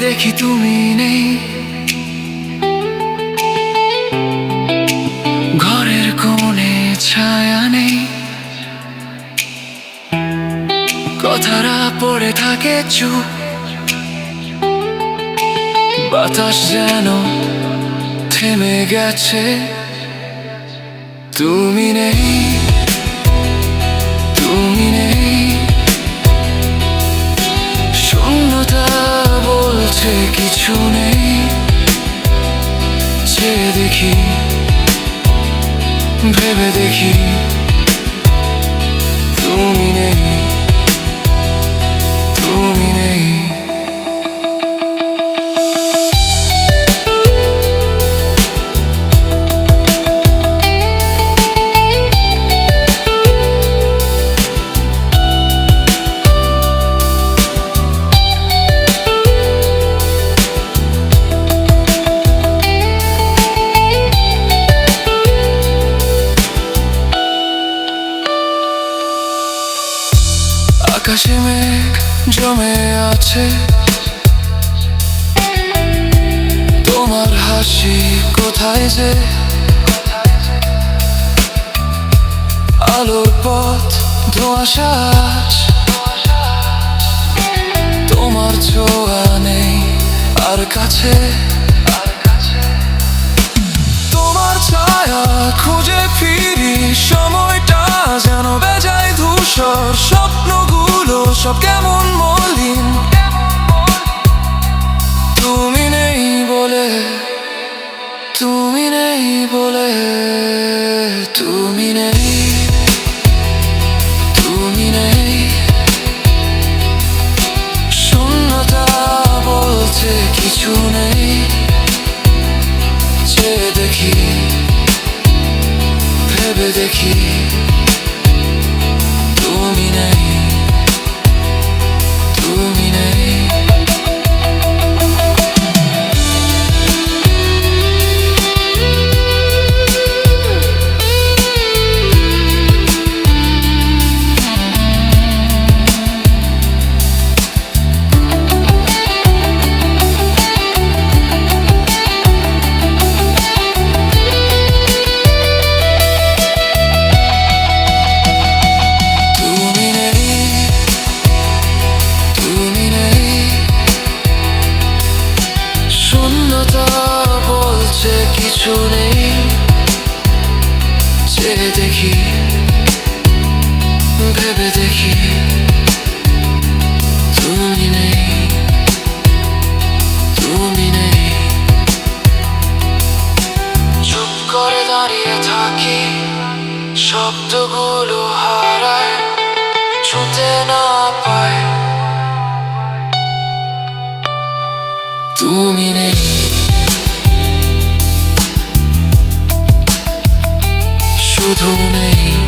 দেখি তুমি নেই। ঘরের কোণে ছায়া নেই। কথারা পড়ে থাকে চুপ। বাতাস যেন থেমে গেছে। তুমি নেই। কিছু নেই চেয়ে দেখি ভেবে দেখি। আকাশে মেঘ জমে আছে। তোমার হাসি কোথায় যে? আলোর পথ ধোঁয়াশা তোমার ছোঁয়া নেই আর কাছে। তোমার ছায়া খুঁজে ফিরি তুমি তুমি বলছে কিছু দেখি দেখি। তুমি নেই। কিছু নেই চেয়ে দেখি, ভেবে দেখি তুমি নেই তুমি নেই। চুপ করে দাঁড়িয়ে শব্দগুলো পায়। তুমি নেই। শুধু নেই